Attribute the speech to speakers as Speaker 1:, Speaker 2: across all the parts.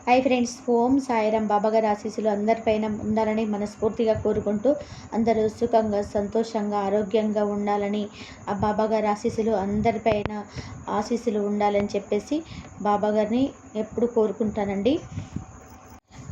Speaker 1: Hi friends ఓం సాయిరాం బాబాగారి ఆశీస్సులు అందరిపైన ఉండాలని మనస్ఫూర్తిగా కోరుకుంటూ అందరూ సుఖంగా సంతోషంగా ఆరోగ్యంగా ఉండాలని ఆ బాబాగారి ఆశీస్సులు అందరిపైన ఆశీస్సులు ఉండాలని చెప్పేసి బాబాగారిని ఎప్పుడు కోరుకుంటానండి.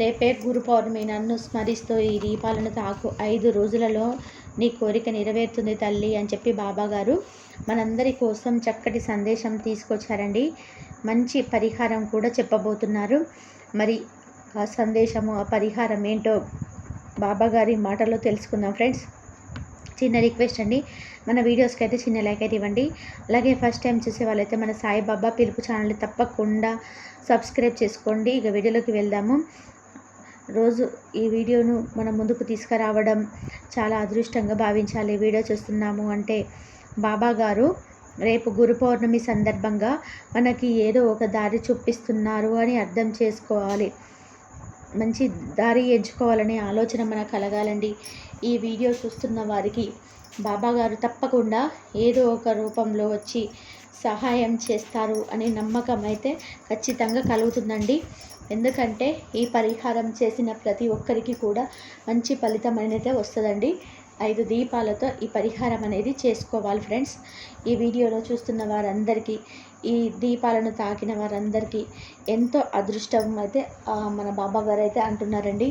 Speaker 1: రేపే గురు పౌర్ణమి. నన్ను స్మరిస్తూ ఈ దీపాలను తాకు. ఐదు రోజులలో నీ కోరిక నెరవేరుతుంది తల్లి అని చెప్పి బాబాగారు మనందరి కోసం చక్కటి సందేశం తీసుకొచ్చారండి. మంచి పరిహారం కూడా చెప్పబోతున్నారు. మరి ఆ సందేశము ఆ పరిహారం ఏంటో బాబాగారి మాటలో తెలుసుకుందాం ఫ్రెండ్స్. చిన్న రిక్వెస్ట్ అండి. మన వీడియోస్కి అయితే చిన్న లైక్ అయితే ఇవ్వండి. అలాగే ఫస్ట్ టైం చూసే వాళ్ళైతే మన సాయిబాబా పిలుపు ఛానల్ తప్పకుండా సబ్స్క్రైబ్ చేసుకోండి. ఇక వీడియోలోకి వెళ్దాము. రోజు ఈ వీడియోను మనం ముందుకు తీసుకురావడం చాలా అదృష్టంగా భావించాలి. వీడియో చూస్తున్నాము అంటే బాబా గారు రేపు గురు పౌర్ణమి సందర్భంగా మనకి ఏదో ఒక దారి చూపిస్తున్నారు అని అర్థం చేసుకోవాలి. మంచి దారి ఎంచుకోవాలనే ఆలోచన మనకు కలగాలండి. ఈ వీడియో చూస్తున్న వారికి బాబా గారు తప్పకుండా ఏదో ఒక రూపంలో వచ్చి సహాయం చేస్తారు అనే నమ్మకం అయితే ఖచ్చితంగా కలుగుతుందండి. ఎందుకంటే ఈ పరిహారం చేసిన ప్రతి ఒక్కరికి కూడా మంచి ఫలితం అనేది వస్తుందండి. ఐదు దీపాలతో ఈ పరిహారం అనేది చేసుకోవాలి ఫ్రెండ్స్. ఈ వీడియోలో చూస్తున్న వారందరికీ ఈ దీపాలను తాకిన వారందరికీ ఎంతో అదృష్టం అయితే మన బాబా గారు అయితే అంటున్నారండి.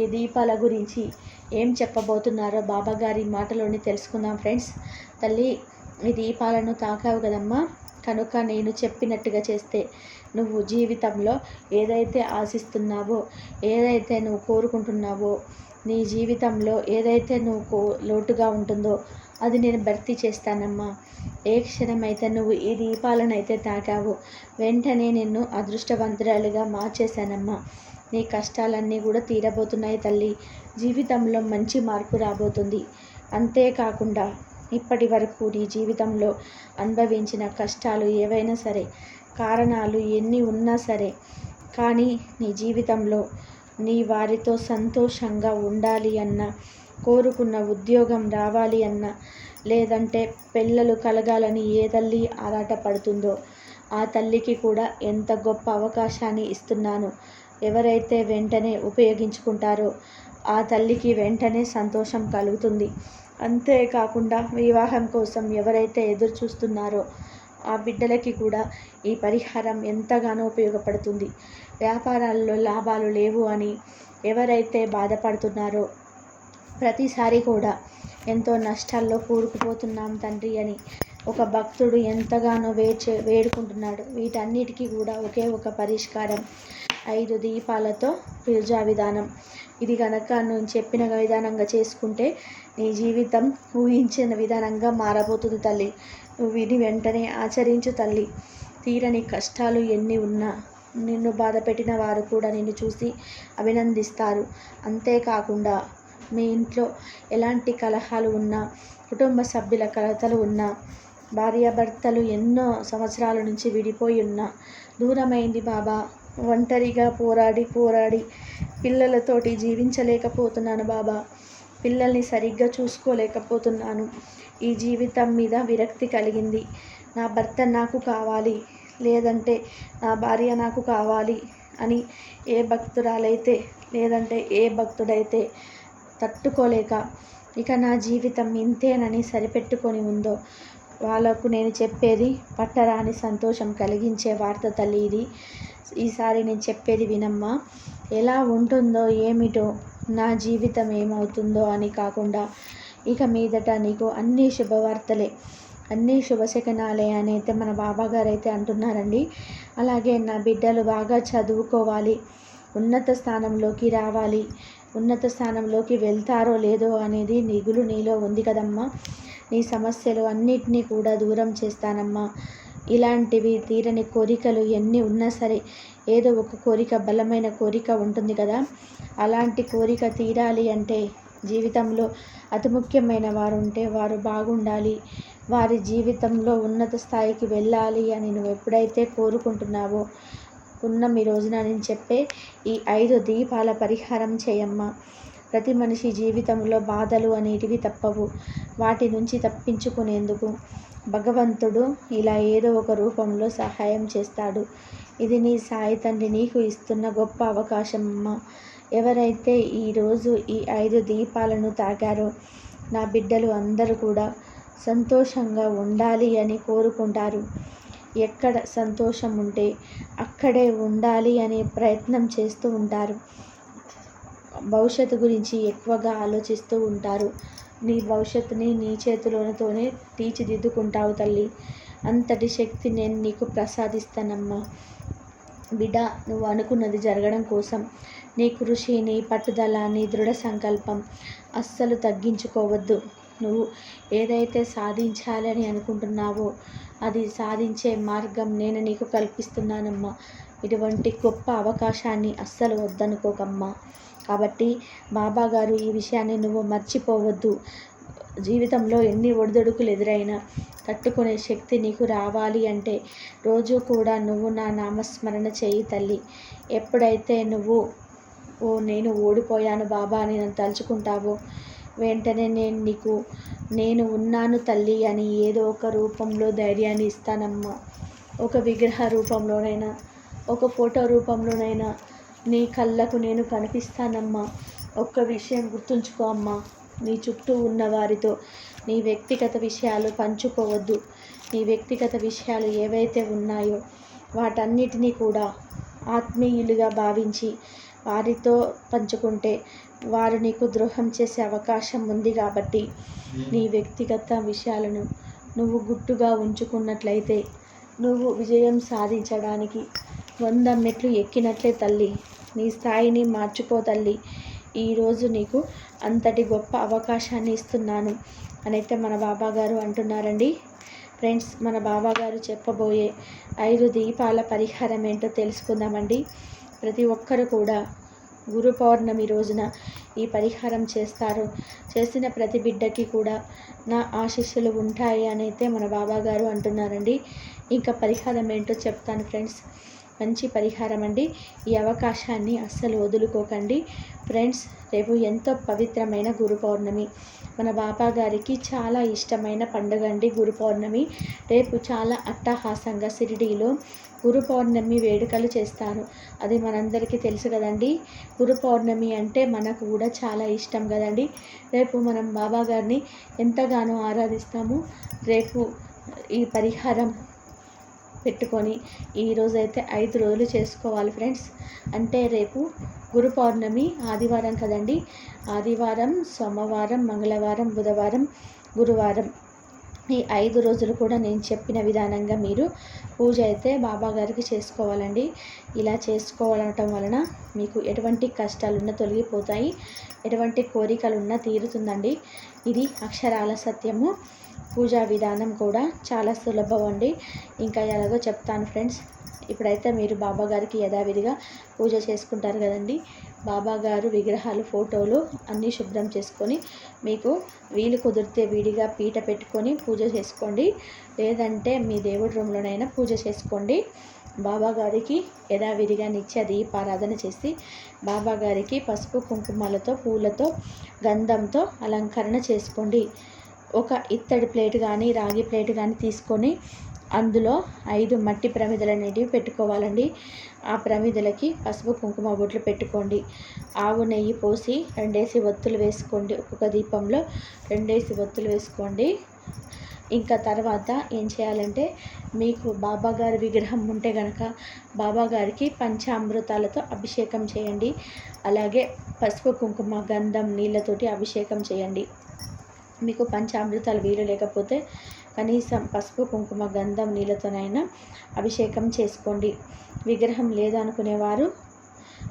Speaker 1: ఈ దీపాల గురించి ఏం చెప్పబోతున్నారో బాబా గారి మాటలోని తెలుసుకుందాం ఫ్రెండ్స్. తల్లి ఈ దీపాలను తాకావు కదమ్మా. కనుక నేను చెప్పినట్టుగా చేస్తే నువ్వు జీవితంలో ఏదైతే ఆశిస్తున్నావో ఏదైతే నువ్వు కోరుకుంటున్నావో నీ జీవితంలో ఏదైతే నువ్వు లోటుగా ఉంటుందో అది నేను భర్తీ చేస్తానమ్మా. ఏ క్షణమైతే నువ్వు ఈ దీపాలను అయితే తాకావో వెంటనే నిన్ను అదృష్టవంతురాలుగా మార్చేశానమ్మా. నీ కష్టాలన్నీ కూడా తీరబోతున్నాయి తల్లి. జీవితంలో మంచి మార్పు రాబోతుంది. అంతేకాకుండా ఇప్పటి వరకు నీ జీవితంలో అనుభవించిన కష్టాలు ఏవైనా సరే కారణాలు ఎన్ని ఉన్నా సరే. కానీ నీ జీవితంలో నీ వారితో సంతోషంగా ఉండాలి అన్న కోరుకున్న ఉద్యోగం రావాలి అన్న లేదంటే పిల్లలు కలగాలని ఏ తల్లి ఆరాటపడుతుందో ఆ తల్లికి కూడా ఎంత గొప్ప అవకాశాన్ని ఇస్తున్నాను. ఎవరైతే వెంటనే ఉపయోగించుకుంటారో ఆ తల్లికి వెంటనే సంతోషం కలుగుతుంది. అంతేకాకుండా వివాహం కోసం ఎవరైతే ఎదురు చూస్తున్నారో ఆ బిడ్డలకి కూడా ఈ పరిహారం ఎంతగానో ఉపయోగపడుతుంది. వ్యాపారాల్లో లాభాలు లేవు అని ఎవరైతే బాధపడుతున్నారో ప్రతిసారి కూడా ఎంతో నష్టాల్లో కూరుకుపోతున్నాం తండ్రి అని ఒక భక్తుడు ఎంతగానో వేచే వేడుకుంటున్నాడు. వీటన్నిటికీ కూడా ఒకే ఒక పరిష్కారం ఐదు దీపాలతో పూజా విధానం. ఇది కనుక నువ్వు చెప్పిన విధానంగా చేసుకుంటే నీ జీవితం ఊహించిన విధానంగా మారబోతుంది తల్లి. నువ్వు ఇది వెంటనే ఆచరించు తల్లి. తీరని కష్టాలు ఎన్ని ఉన్నా నిన్ను బాధ పెట్టిన వారు కూడా నిన్ను చూసి అభినందిస్తారు. అంతేకాకుండా మీ ఇంట్లో ఎలాంటి కలహాలు ఉన్నా కుటుంబ సభ్యుల కలతలు ఉన్నా భార్యాభర్తలు ఎన్నో సంవత్సరాల నుంచి విడిపోయి ఉన్నా దూరమైంది బాబా. ఒంటరిగా పోరాడి పోరాడి పిల్లలతోటి జీవించలేకపోతున్నాను బాబా. పిల్లల్ని సరిగ్గా చూసుకోలేకపోతున్నాను. ఈ జీవితం మీద విరక్తి కలిగింది. నా భర్త నాకు కావాలి లేదంటే నా భార్య నాకు కావాలి అని ఏ భక్తురాలైతే లేదంటే ఏ భక్తుడైతే తట్టుకోలేక ఇక నా జీవితం ఇంతేనని సరిపెట్టుకొని ఉందో వాళ్ళకు నేను చెప్పేది పట్టరాని సంతోషం కలిగించే వార్త తల్లి ఇది. ఈసారి నేను చెప్పేది వినమ్మా. ఎలా ఉంటుందో ఏమిటో నా జీవితం ఏమవుతుందో అని కాకుండా ఇక మీదట నీకు అన్ని శుభవార్తలే అన్ని శుభశకనాలే అని అయితే మన బాబాగారు అయితే అంటున్నారండి. అలాగే నా బిడ్డలు బాగా చదువుకోవాలి ఉన్నత స్థానంలోకి రావాలి ఉన్నత స్థానంలోకి వెళ్తారో లేదో అనేది నిగులు నీలో ఉంది కదమ్మా. నీ సమస్యలు అన్నిటినీ కూడా దూరం చేస్తానమ్మా. ఇలాంటివి తీరని కోరికలు ఎన్ని ఉన్నా సరే ఏదో ఒక కోరిక బలమైన కోరిక ఉంటుంది కదా. అలాంటి కోరిక తీరాలి అంటే జీవితంలో అతి ముఖ్యమైన వారు ఉంటే వారు బాగుండాలి. వారి జీవితంలో ఉన్నత స్థాయికి వెళ్ళాలి అని నువ్వు ఎప్పుడైతే కోరుకుంటున్నావో ఉన్న మీ రోజున నేను చెప్పే ఈ ఐదు దీపాల పరిహారం చేయమ్మా. ప్రతి మనిషి జీవితంలో బాధలు అనేటివి తప్పవు. వాటి నుంచి తప్పించుకునేందుకు భగవంతుడు ఇలా ఏదో ఒక రూపంలో సహాయం చేస్తాడు. ఇది నీ సాయి తండ్రి నీకు ఇస్తున్న గొప్ప అవకాశం అమ్మ. ఎవరైతే ఈరోజు ఈ ఐదు దీపాలను తాగారో నా బిడ్డలు అందరూ కూడా సంతోషంగా ఉండాలి అని కోరుకుంటారు. ఎక్కడ సంతోషం ఉంటే అక్కడే ఉండాలి అనే ప్రయత్నం చేస్తూ ఉంటారు. భవిష్యత్తు గురించి ఎక్కువగా ఆలోచిస్తూ ఉంటారు. నీ భవిష్యత్తుని నీ చేతిలోనితోనే తీర్చిదిద్దుకుంటావు తల్లి. అంతటి శక్తి నేను నీకు ప్రసాదిస్తానమ్మా. బిడ్డ నువ్వు అనుకున్నది జరగడం కోసం నీ కృషి నీ పట్టుదల నీ దృఢ సంకల్పం అస్సలు తగ్గించుకోవద్దు. నువ్వు ఏదైతే సాధించాలని అనుకుంటున్నావో అది సాధించే మార్గం నేను నీకు కల్పిస్తున్నానమ్మా. ఇటువంటి గొప్ప అవకాశాన్ని అస్సలు వద్దనుకోకమ్మా. కాబట్టి బాబా గారు ఈ విషయాన్ని నువ్వు మర్చిపోవద్దు. జీవితంలో ఎన్ని ఒడిదొడుకులు ఎదురైనా తట్టుకునే శక్తి నీకు రావాలి అంటే రోజు కూడా నువ్వు నా నామస్మరణ చేయి తల్లి. ఎప్పుడైతే నువ్వు ఓ నేను ఓడిపోయాను బాబా అని నన్ను తలుచుకుంటావో వెంటనే నేను నీకు నేను ఉన్నాను తల్లి అని ఏదో ఒక రూపంలో ధైర్యాన్ని ఇస్తానమ్మా. ఒక విగ్రహ రూపంలోనైనా ఒక ఫోటో రూపంలోనైనా నీ కళ్ళకు నేను కనిపిస్తానమ్మా. ఒక్క విషయం గుర్తుంచుకో అమ్మా. నీ చుట్టూ ఉన్న వారితో నీ వ్యక్తిగత విషయాలు పంచుకోవద్దు. నీ వ్యక్తిగత విషయాలు ఏవైతే ఉన్నాయో వాటన్నిటినీ కూడా ఆత్మీయులుగా భావించి వారితో పంచుకుంటే వారు నీకు ద్రోహం చేసే అవకాశం ఉంది కాబట్టి నీ వ్యక్తిగత విషయాలను నువ్వు గుట్టుగా ఉంచుకున్నట్లయితే నువ్వు విజయం సాధించడానికి వంద మెట్లు ఎక్కినట్లే తల్లి. నీ స్థాయిని మార్చుకో తల్లి. ఈరోజు నీకు అంతటి గొప్ప అవకాశాన్ని ఇస్తున్నాను అని అయితే మన బాబాగారు అంటున్నారండి. ఫ్రెండ్స్ మన బాబాగారు చెప్పబోయే ఐదు దీపాల పరిహారం ఏంటో తెలుసుకుందామండి. ప్రతి ఒక్కరు కూడా గురు పౌర్ణమి రోజున ఈ పరిహారం చేస్తారు. చేసిన ప్రతి బిడ్డకి కూడా నా ఆశీస్సులు ఉంటాయి అని అయితే మన బాబాగారు అంటున్నారండి. ఇంకా పరిహారం ఏంటో చెప్తాను ఫ్రెండ్స్. మంచి పరిహారం అండి. ఈ అవకాశాన్ని అస్సలు వదులుకోకండి. ఫ్రెండ్స్ రేపు ఎంతో పవిత్రమైన గురు పౌర్ణమి. మన బాబా గారికి చాలా ఇష్టమైన పండుగ అండి గురు పౌర్ణమి. రేపు చాలా అట్టహాసంగా షిరిడీలో గురు పౌర్ణమి వేడుకలు చేస్తారు. అది మనందరికీ తెలుసు కదండి. గురు పౌర్ణమి అంటే మనకు కూడా చాలా ఇష్టం కదండి. రేపు మనం బాబా గారిని ఎంతగానో ఆరాధిస్తాము. రేపు ఈ పరిహారం పెట్టుకొని ఈరోజు అయితే ఐదు రోజులు చేసుకోవాలి ఫ్రెండ్స్. అంటే రేపు గురు పౌర్ణమి ఆదివారం కదండి. ఆదివారం సోమవారం మంగళవారం బుధవారం గురువారం. ఈ ఐదు రోజులు కూడా నేను చెప్పిన విధానంగా మీరు పూజ అయితే బాబా గారికి చేసుకోవాలండి. ఇలా చేసుకోవడం వలన మీకు ఎటువంటి కష్టాలున్నా తొలగిపోతాయి. ఎటువంటి కోరికలున్నా తీరుతుందండి. ఇది అక్షరాల సత్యము. పూజా విధానం కూడా చాలా సులభం అండి. ఇంకా ఎలాగో చెప్తాను ఫ్రెండ్స్. ఇప్పుడైతే మీరు బాబా గారికి యథావిధిగా పూజ చేసుకుంటారు కదండి. బాబా గారు విగ్రహాలు ఫోటోలు అన్నీ శుభ్రం చేసుకొని మీకు వీలు కుదిరితే విడిగా పీట పెట్టుకొని పూజ చేసుకోండి. లేదంటే మీ దేవుడి రూమ్లోనైనా పూజ చేసుకోండి. బాబా గారికి యథావిధిగా నిత్య దీపారాధన చేసి బాబా గారికి పసుపు కుంకుమలతో పూలతో గంధంతో అలంకరణ చేసుకోండి. ఒక ఇత్తడి ప్లేట్ కానీ రాగి ప్లేట్ కానీ తీసుకొని అందులో ఐదు మట్టి ప్రమిదలు అనేటివి పెట్టుకోవాలండి. ఆ ప్రమిదలకి పసుపు కుంకుమ బొట్లు పెట్టుకోండి. ఆవు నెయ్యి పోసి రెండేసి ఒత్తులు వేసుకోండి. ఒక్కొక్క దీపంలో రెండేసి ఒత్తులు వేసుకోండి. ఇంకా తర్వాత ఏం చేయాలంటే మీకు బాబాగారి విగ్రహం ఉంటే కనుక బాబాగారికి పంచామృతాలతో అభిషేకం చేయండి. అలాగే పసుపు కుంకుమ గంధం నీళ్ళతోటి అభిషేకం చేయండి. మీకు పంచామృతాలు వీలు లేకపోతే కనీసం పసుపు కుంకుమ గంధం నీళ్ళతోనైనా అభిషేకం చేసుకోండి. విగ్రహం లేదనుకునేవారు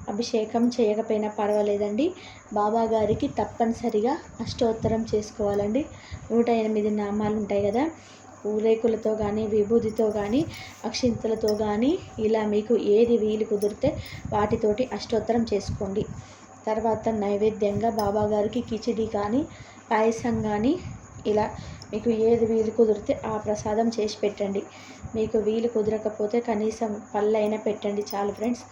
Speaker 1: అభిషేకం చేయకపోయినా పర్వాలేదండి. బాబా గారికి తప్పనిసరిగా అష్టోత్తరం చేసుకోవాలండి. నూట ఎనిమిది నామాలు ఉంటాయి కదా? ఊరేకులతో కానీ విభూతితో కానీ అక్షింతలతో కానీ ఇలా మీకు ఏది వీలు కుదిరితే వాటితోటి అష్టోత్తరం చేసుకోండి. తర్వాత నైవేద్యంగా బాబాగారికి కిచిడి కానీ పాయసం కానీ ఇలా మీకు ఏది వీలు కుదిరితే ఆ ప్రసాదం చేసి పెట్టండి. మీకు వీలు కుదరకపోతే కనీసం పళ్ళైనా పెట్టండి చాలు ఫ్రెండ్స్.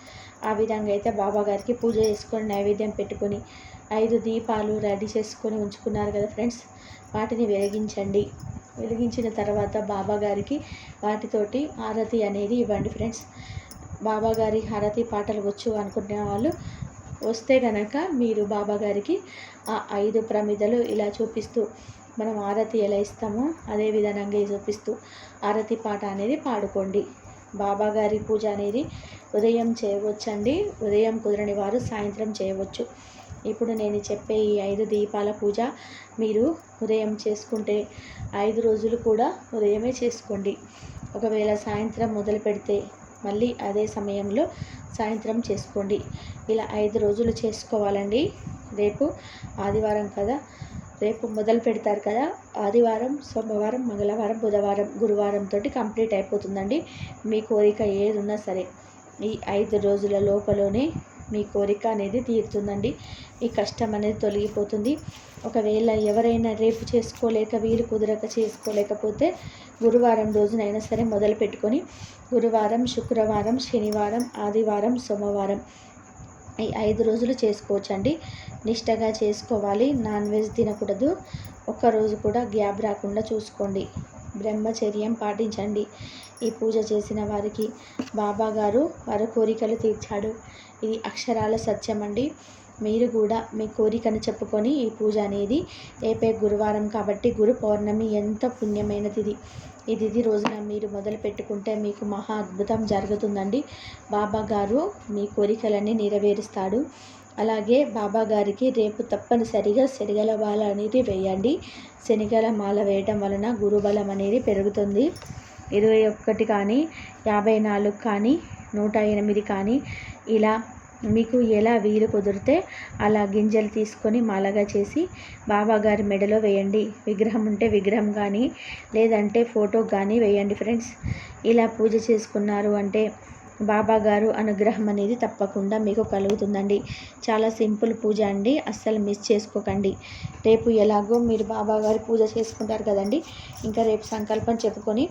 Speaker 1: ఆ విధంగా అయితే బాబాగారికి పూజ చేసుకొని నైవేద్యం పెట్టుకొని ఐదు దీపాలు రెడీ చేసుకొని ఉంచుకున్నారు కదా ఫ్రెండ్స్. వాటిని వెలిగించండి. వెలిగించిన తర్వాత బాబాగారికి వాటితోటి హారతి అనేది ఇవ్వండి ఫ్రెండ్స్. బాబాగారి హారతి పాటలు వచ్చు అనుకునే వాళ్ళు వస్తే గనక మీరు బాబాగారికి ఆ ఐదు ప్రమిదలు ఇలా చూపిస్తూ మనం ఆరతి ఎలా ఇస్తామో అదే విధానంగా చూపిస్తూ ఆరతి పాట అనేది పాడుకోండి. బాబాగారి పూజ అనేది ఉదయం చేయవచ్చండి. ఉదయం కుదరని వారు సాయంత్రం చేయవచ్చు. ఇప్పుడు నేను చెప్పే ఈ ఐదు దీపాల పూజ మీరు ఉదయం చేసుకుంటే ఐదు రోజులు కూడా ఉదయమే చేసుకోండి. ఒకవేళ సాయంత్రం మొదలు పెడితే మళ్ళీ అదే సమయంలో సాయంత్రం చేసుకోండి. ఇలా ఐదు రోజులు చేసుకోవాలండి. రేపు ఆదివారం కదా? రేపు మొదలు పెడతారు కదా? ఆదివారం సోమవారం మంగళవారం బుధవారం గురువారంతో కంప్లీట్ అయిపోతుందండి. మీ కోరిక ఏది ఉన్నా సరే. ఈ ఐదు రోజుల లోపలనే మీ కోరిక అనేది తీరుతుందండి. మీ కష్టం అనేది తొలగిపోతుంది. ఒకవేళ ఎవరైనా రేపు చేసుకోలేక వీలు కుదరక చేసుకోలేకపోతే గురువారం రోజునైనా సరే మొదలు పెట్టుకొని గురువారం శుక్రవారం శనివారం ఆదివారం సోమవారం ఈ ఐదు రోజులు చేసుకోవచ్చండి. నిష్టగా చేసుకోవాలి. నాన్ వెజ్ తినకూడదు. ఒక్కరోజు కూడా గ్యాప్ రాకుండా చూసుకోండి. బ్రహ్మచర్యం పాటించండి. ఈ పూజ చేసిన వారికి బాబా గారు వారి కోరికలు తీర్చాడు. ఇది అక్షరాల సత్యం అండి మీరు కూడా మీ కోరికను చెప్పుకొని ఈ పూజ అనేది రేపే గురువారం కాబట్టి గురు పౌర్ణమి ఎంత పుణ్యమైనది ఇది ఇది ఇది రోజున మీరు మొదలు పెట్టుకుంటే మీకు మహా అద్భుతం జరుగుతుందండి. బాబా గారు మీ కోరికలన్నీ నెరవేరుస్తాడు. అలాగే బాబా గారికి రేపు తప్పనిసరిగా శనిగల మాల అనేది వేయండి. శనిగల మాల వేయటం వలన గురుబలం అనేది పెరుగుతుంది. ఇరవై ఒక్కటి కానీ యాభై నాలుగు కానీ నూట ఎనిమిది కానీ ఇలా మీకు ఎలా వీలు కుదిరితే అలా గింజలు తీసుకొని మాలగా చేసి బాబాగారి మెడలో వేయండి. విగ్రహం ఉంటే విగ్రహం కానీ లేదంటే ఫోటో కానీ వేయండి ఫ్రెండ్స్. ఇలా పూజ చేసుకున్నారు అంటే బాబా గారు అనుగ్రహం అనేది తప్పకుండా మీకు కలుగుతుందండి. చాలా సింపుల్ పూజ అండి. అస్సలు మిస్ చేసుకోకండి. రేపు ఎలాగో మీరు బాబా గారి పూజ చేసుకుంటారు కదండి. ఇంకా రేపు సంకల్పం చెప్పుకొని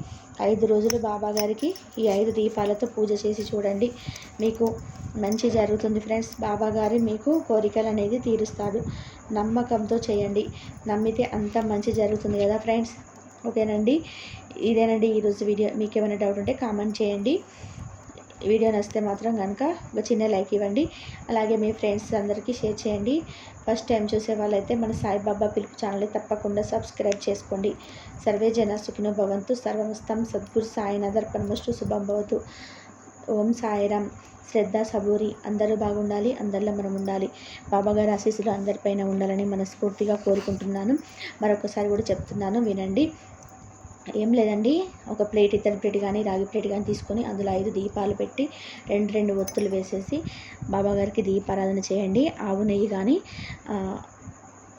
Speaker 1: ఐదు రోజులు బాబా గారికి ఈ ఐదు దీపాలతో పూజ చేసి చూడండి. మీకు మంచి జరుగుతుంది ఫ్రెండ్స్. బాబాగారు మీకు కోరికలు అనేది తీరుస్తాడు నమ్మకంతో చేయండి. నమ్మితే అంత మంచి జరుగుతుంది కదా ఫ్రెండ్స్. ఓకేనండి. ఇదేనండి ఈరోజు వీడియో. మీకు ఏమైనా డౌట్ ఉంటే కామెంట్ చేయండి. వీడియో నచ్చితే మాత్రం కనుక ఒక చిన్న లైక్ ఇవ్వండి. అలాగే మీ ఫ్రెండ్స్ అందరికీ షేర్ చేయండి. ఫస్ట్ టైం చూసే వాళ్ళైతే మన సాయిబాబా పిలుపు ఛానల్ తప్పకుండా సబ్స్క్రైబ్ చేసుకోండి. సర్వే జన సుఖినో భవంతు సర్వమస్తం సద్గురు సాయి పరమస్తు శుభం భవతు. ఓం సాయిరామ్ శ్రద్ధ సబూరి. అందరూ బాగుండాలి అందరిలో మనం ఉండాలి. బాబాగారి ఆశీస్సులు అందరిపైన ఉండాలని మనస్ఫూర్తిగా కోరుకుంటున్నాను. మరొకసారి కూడా చెప్తున్నాను వినండి. ఏం లేదండి. ఒక ప్లేట్ ఇతర ప్లేట్ కానీ రాగి ప్లేట్ కానీ తీసుకొని అందులో ఐదు దీపాలు పెట్టి రెండు రెండు ఒత్తులు వేసేసి బాబాగారికి దీపారాధన చేయండి. ఆవు నెయ్యి కానీ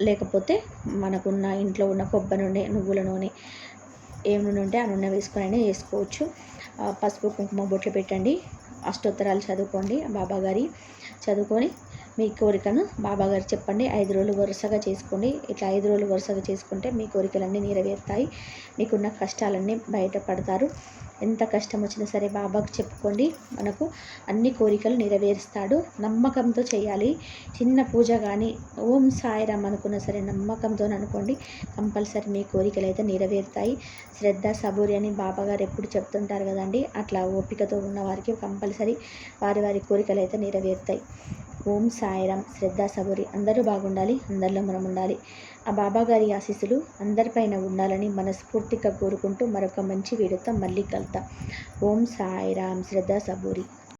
Speaker 1: లేకపోతే మనకున్న ఇంట్లో ఉన్న కొబ్బరి నూనె నువ్వుల నూనె ఏం నూనె ఉంటే ఆ నూనె వేసుకొని వేసుకోవచ్చు. పసుపు కుంకుమ బొట్లు పెట్టండి. అష్టోత్తరాలు చదువుకోండి. బాబాగారి చదువుకొని మీ కోరికను బాబాగారు చెప్పండి. ఐదు రోజులు వరుసగా చేసుకోండి. ఇట్లా ఐదు రోజులు వరుసగా చేసుకుంటే మీ కోరికలన్నీ నెరవేరుతాయి. మీకున్న కష్టాలన్నీ బయటపడతారు ఎంత కష్టం వచ్చినా సరే బాబాకు చెప్పుకోండి. మనకు అన్ని కోరికలు నెరవేరుస్తాడు. నమ్మకంతో చేయాలి. చిన్న పూజ కానీ ఓం సాయిరామ్ అనుకున్నా సరే నమ్మకంతో అనుకోండి. కంపల్సరీ మీ కోరికలు అయితే నెరవేరుతాయి. శ్రద్ధ సబూరి అని బాబాగారు ఎప్పుడు చెప్తుంటారు కదండి. అట్లా ఓపికతో ఉన్న వారికి కంపల్సరీ వారి వారి కోరికలు అయితే నెరవేరుతాయి. ఓం సాయిరామ్. శ్రద్ధ సబురి. అందరూ బాగుండాలి అందరిలో మనం ఉండాలి ఆ బాబా గారి ఆశీస్సులు అందరిపైన ఉండాలని మనస్ఫూర్తిగా కోరుకుంటూ మరొక మంచి వీడియోతో మళ్ళీ కలుద్దాం. ఓం సాయిరామ్. శ్రద్ధ సబూరి.